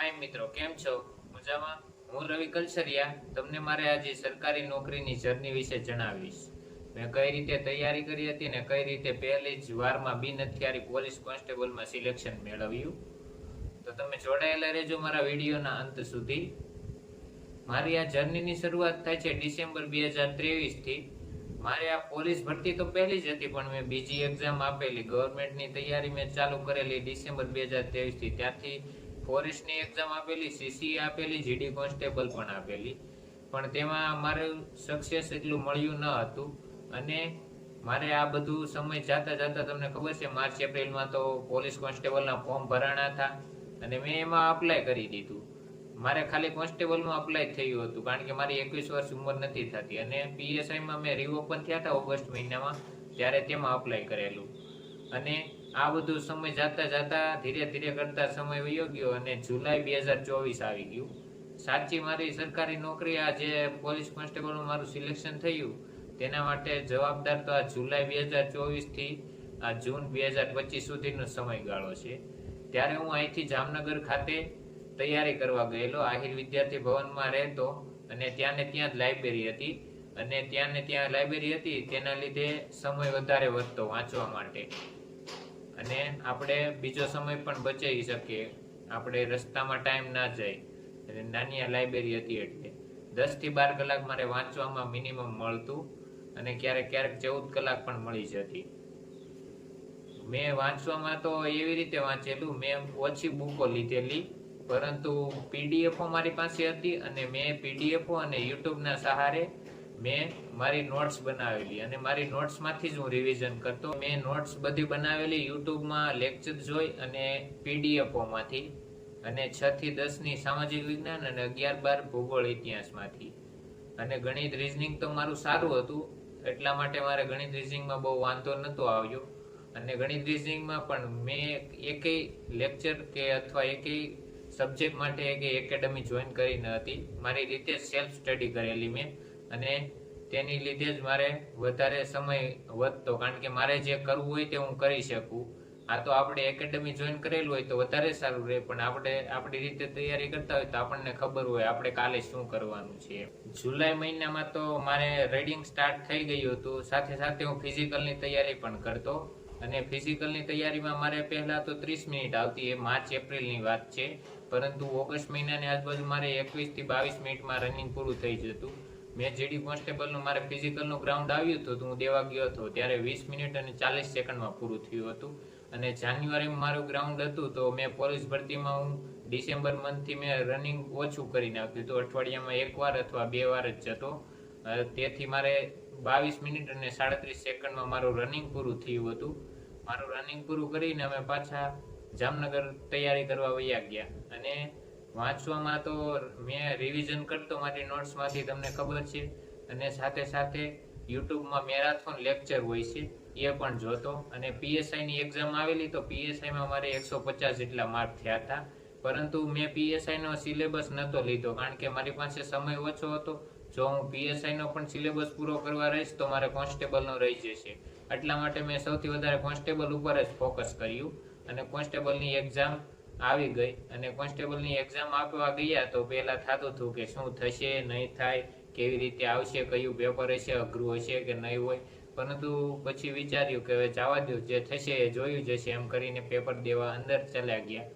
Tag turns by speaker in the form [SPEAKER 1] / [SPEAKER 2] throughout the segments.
[SPEAKER 1] હાય મિત્રો, કેમ છો? મજામાં? હું રવિ કલસરિયા. તમને મારે આજે સરકારી નોકરીની જર્ની વિશે જણાવીશ. મેં કઈ રીતે તૈયારી કરી હતી ને કઈ રીતે પહેલી જ વારમાં બિન હથિયારી પોલીસ કોન્સ્ટેબલમાં સિલેક્શન મેળવ્યું? તો તમે જોડાયેલા રહેજો મારા વિડીયોના અંત સુધી. મારી આ જર્નીની શરૂઆત થાય છે ડિસેમ્બર બે હજાર ત્રેવીસથી. મારે આ પોલીસ ભરતી તો પહેલી જ હતી, પણ મેં બીજી એક્ઝામ આપેલી. ગવર્મેન્ટની તૈયારી મેં ચાલુ કરેલી ડિસેમ્બર બે હજાર ત્રેવીસથી. ત્યારથી ફોરેસ્ટની એક્ઝામ આપેલી સીસી આપેલી જીડી કોન્સ્ટેબલ પણ આપેલી. પણ તેમાં મારું સક્સેસ એટલું મળ્યું ન હતું. અને મારે આ બધું સમય જાતા જાતા તમને ખબર છે, માર્ચ, એપ્રિલમાં તો પોલીસ કોન્સ્ટેબલના ફોર્મ ભરાણા હતા. અને મેં એમાં અપ્લાય કરી દીધું. મારે ખાલી કોન્સ્ટેબલમાં અપ્લાય થયું હતું, કારણ કે મારી એકવીસ વર્ષ ઉંમર નથી થતી. અને પીએસઆઈમાં મેં રીઓપન થયા હતા ઓગસ્ટ મહિનામાં, ત્યારે તેમાં અપ્લાય કરેલું. અને આ બધું સમય જતા જતા ધીરે ધીરે કરતા સમય વયો ગયો અને જુલાઈ બે હજાર ચોવીસ આવી ગયું. સાચી મારી સરકારી નોકરી આ જે પોલીસ કોન્સ્ટેબલનું મારું સિલેક્શન થયું, તેના માટે જવાબદાર તો આ જુલાઈ બે હજાર ચોવીસથી આ જૂન બે હજાર પચીસ સુધીનો સમયગાળો છે. ત્યારે હું અહીંથી જામનગર ખાતે તૈયારી કરવા ગયેલો, આહિર વિદ્યાર્થી ભવનમાં રહેતો અને ત્યાં ને ત્યાં જ લાઇબ્રેરી હતી અને ત્યાં ને ત્યાં લાઇબ્રેરી હતી, તેના લીધે સમય વધારે વધતો વાંચવા માટે. અને આપણે બીજો સમય પણ બચાવી શકીએ. આપણે રસ્તામાં ટાઈમ ના જાય. એટલે નાની લાઇબ્રેરી હતી એટલે. દસથી બાર કલાક મારે વાંચવામાં મિનિમમ મળતું અને ક્યારેક ક્યારેક ચૌદ કલાક પણ મળી જતી. મેં વાંચવામાં તો એવી રીતે વાંચેલું, મેં ઓછી બુકો લીધેલી, પરંતુ પીડીએફો મારી પાસે હતી અને મેં પીડીએફો અને યુટ્યુબના સહારે મેં મારી નોટ્સ બનાવેલી અને મારી નોટ્સમાંથી જ હું રિવિઝન કરતો. મેં નોટ્સ બધી બનાવેલી યુટ્યુબમાં લેક્ચર જોઈ અને પીડીએફોમાંથી અને છ થી દસની સામાજિક વિજ્ઞાન અને અગિયાર બાર ભૂગોળ ઇતિહાસમાંથી. અને ગણિત રિઝનિંગ તો મારું સારું હતું, એટલા માટે મારે ગણિત રિઝનિંગમાં બહુ વાંધો નહોતો આવ્યો. અને ગણિત રિઝનિંગમાં પણ મેં એકેય લેક્ચર કે અથવા એકેય સબ્જેક્ટ માટે એક એકેડમી જોઈન કરી ન હતી. મારી રીતે સેલ્ફ સ્ટડી કરેલી મેં. અને તેની લીધે જ મારે વધારે સમય વધતો. કારણ કે મારે જે કરવું હોય તે હું કરી શકું. આ તો આપણે એકેડમી જોઈન કરેલું હોય તો વધારે સારું રહે, પણ આપણે આપણી રીતે તૈયારી કરતા હોય તો આપણને ખબર હોય આપણે કાલે શું કરવાનું છે. જુલાઈ મહિનામાં તો મારે રીડિંગ સ્ટાર્ટ થઈ ગયું હતું. સાથે સાથે હું ફિઝિકલની તૈયારી પણ કરતો. અને ફિઝિકલની તૈયારીમાં મારે પહેલાં તો ત્રીસ મિનિટ આવતી, એ માર્ચ, એપ્રિલની વાત છે. પરંતુ ઓગસ્ટ મહિનાની આજુબાજુ મારે એકવીસથી બાવીસ મિનિટમાં રનિંગ પૂરું થઈ જતું. મેં જીડી કોન્સ્ટેબલનું મારે ફિઝિકલનું ગ્રાઉન્ડ આવ્યું હતું, તો હું દેવા ગયો હતો. ત્યારે વીસ મિનિટ અને ચાલીસ સેકન્ડમાં પૂરું થયું હતું. અને જાન્યુઆરીમાં મારું ગ્રાઉન્ડ હતું, તો મેં પોલીસ ભરતીમાં હું ડિસેમ્બર મંથથી મેં રનિંગ ઓછું કરી નાખ્યું હતું. અઠવાડિયામાં એક વાર અથવા બે વાર જ જતો. તેથી મારે બાવીસ મિનિટ અને સાડત્રીસ સેકન્ડમાં મારું રનિંગ પૂરું થયું હતું. મારું રનિંગ પૂરું કરીને અમે પાછા જામનગર તૈયારી કરવા વૈયા ગયા. અને વાંચવામાં તો મેં રિવિઝન કરતો મારી નોટ્સમાંથી તમને ખબર છે. અને સાથે સાથે યુટ્યુબમાં મેરાથોન લેક્ચર હોય છે, એ પણ જોતો. અને પીએસઆઈની એક્ઝામ આવેલી તો પીએસઆઈમાં મારે એકસો પચાસ જેટલા માર્ક થયા હતા. પરંતુ મેં પીએસઆઈનો સિલેબસ નહોતો લીધો, કારણ કે મારી પાસે સમય ઓછો હતો. જો હું પીએસઆઈનો પણ સિલેબસ પૂરો કરવા રહીશ, તો મારે કોન્સ્ટેબલનો રહી જશે. એટલા માટે મેં સૌથી વધારે કોન્સ્ટેબલ ઉપર જ ફોકસ કર્યું. અને કોન્સ્ટેબલની એક્ઝામ આવી ગઈ અને કોન્સ્ટેબલની એક્ઝામ આપવા ગયા તો પહેલા થતું હતું કે શું થશે, નહીં થાય, કેવી રીતે આવશે, કયું પેપર હશે, અઘરું હશે કે નહીં હોય. પરંતુ પછી વિચાર્યું કે હવે જવા દઉં જે થશે એ જોયું જશે એમ કરીને પેપર દેવા અંદર ચાલ્યા ગયા.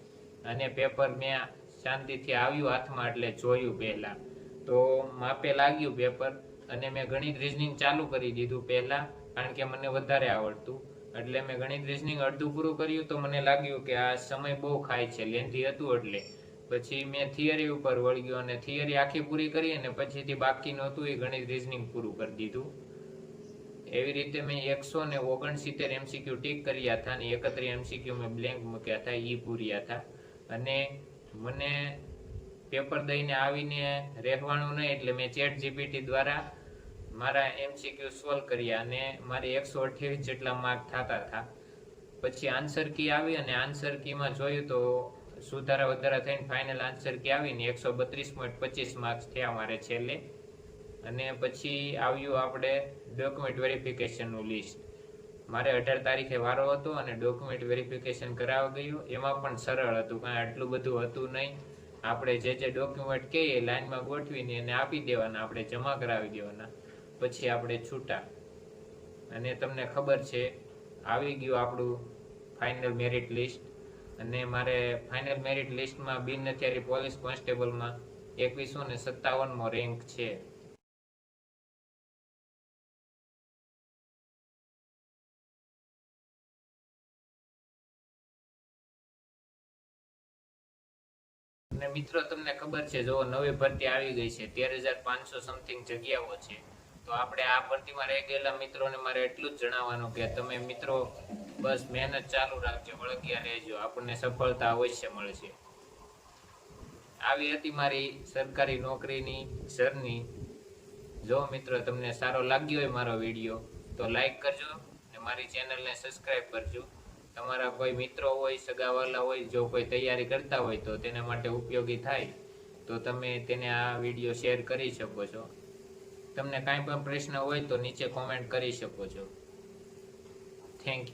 [SPEAKER 1] અને પેપર મેં શાંતિથી આવ્યું હાથમાં એટલે જોયું પહેલાં. તો માપે લાગ્યું પેપર અને મેં ગણિત રિઝનિંગ ચાલુ કરી દીધું પહેલાં, કારણ કે મને વધારે આવડતું. એટલે મેં ગણિત રિઝનિંગ અડધું પૂરું કર્યું તો મને લાગ્યું કે આ સમય બહુ ખાય છે, લેન્ધી હતું એટલે. પછી મેં થિયરી ઉપર વળગ્યો અને થિયરી આખી પૂરી કરી અને પછીથી બાકીનું હતું એ ગણિત રિઝનિંગ પૂરું કરી દીધું. એવી રીતે મેં એકસો ને ઓગણસિત્તેર એમસીક્યુ ટીક કર્યા હતા અને એકત્રીસ એમસીક્યુ મેં બ્લેન્ક મૂક્યા હતા એ પૂર્યા હતા. અને મને પેપર દઈને આવીને રહેવાનું નહીં એટલે મેં ચેટ જીપીટી દ્વારા મારા એમસીક્યુ સોલ્વ કર્યા અને મારી એકસો અઠ્યાવીસ જેટલા માર્ક થતા હતા. પછી આન્સર કી આવી અને આન્સર કીમાં જોયું તો સુધારા વધારા થઈને ફાઇનલ આન્સર કી આવીને એકસો બત્રીસ પોઈન્ટ પચીસ માર્ક્સ થયા મારે છેલ્લે. અને પછી આવ્યું આપણે ડોક્યુમેન્ટ વેરિફિકેશનનું લિસ્ટ મારે અઢાર તારીખે વારો હતો અને ડોક્યુમેન્ટ વેરિફિકેશન કરાવવા ગયું. એમાં પણ સરળ હતું, કાંઈ આટલું બધું હતું નહીં. આપણે જે જે ડોક્યુમેન્ટ કહીએ લાઇનમાં ગોઠવીને એને આપી દેવાના, આપણે જમા કરાવી દેવાના. પછી આપણે છૂટા. અને તમને ખબર છે, આવી ગયું આપણું ફાઇનલ મેરિટ લિસ્ટ અને મારે ફાઇનલ મેરિટ લિસ્ટમાં બિન અત્યારે પોલીસ કોન્સ્ટેબલમાં એકવીસો ને સત્તાવનમો રેન્ક છે. મિત્રો, તમને ખબર છે જો નવી ભરતી આવી ગઈ છે. તેર હજાર પાંચસો સમથિંગ જગ્યાઓ છે. તો આપણે આ ભરતીમાં રહી ગયેલા મિત્રોને મારે એટલું જ જણાવવાનું કે તમે મિત્રો બસ મહેનત ચાલુ રાખજો વળગ્યા રહેજો, આપણને સફળતા અવશ્ય મળશે. આવી હતી મારી સરકારી નોકરીની સરની જો મિત્રો તમને સારો લાગ્યો હોય મારો વીડિયો, તો લાઈક કરજો અને મારી ચેનલને સબસ્ક્રાઈબ કરજો. તમારા કોઈ મિત્રો હોય, સગાવાલા હોય, જો કોઈ તૈયારી કરતા હોય તો તેના માટે ઉપયોગી થાય, તો તમે તેને આ વીડિયો શેર કરી શકો છો. તમને કાંઈ પણ પ્રશ્ન હોય તો નીચે કોમેન્ટ કરી શકો છો. Thank you